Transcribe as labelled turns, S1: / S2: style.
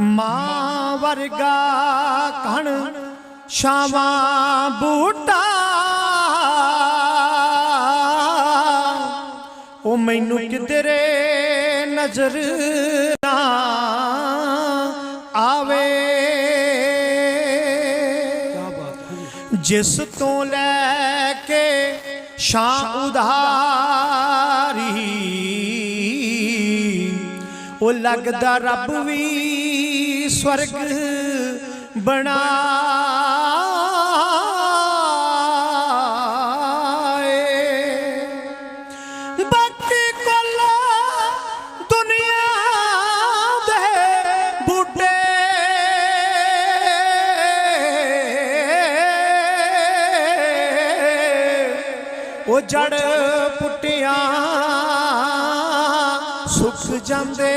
S1: ਮਾਂ ਵਰਗਾ ਕਣ ਛਾਵਾਂ ਬੂਟਾ। ਉਹ ਮੈਨੂੰ ਕਿਧਰੇ ਨਜ਼ਰ ਨਾ ਆਵੇ। ਜਿਸ ਤੋਂ ਲੈ ਕੇ ਸ਼ਾਂ ਉਧਾਰੀ, ਉਹ ਲੱਗਦਾ ਰੱਬ ਵੀ ਸਵਰਗ ਬਣਾਏ। ਬਾਕੀ ਕੋਲਾ ਦੁਨੀਆ ਦੇ ਬੂਟੇ। ਉਹ ਜੜ ਪੁੱਟੀਆਂ ਸੁੱਕ ਜਾਂਦੇ।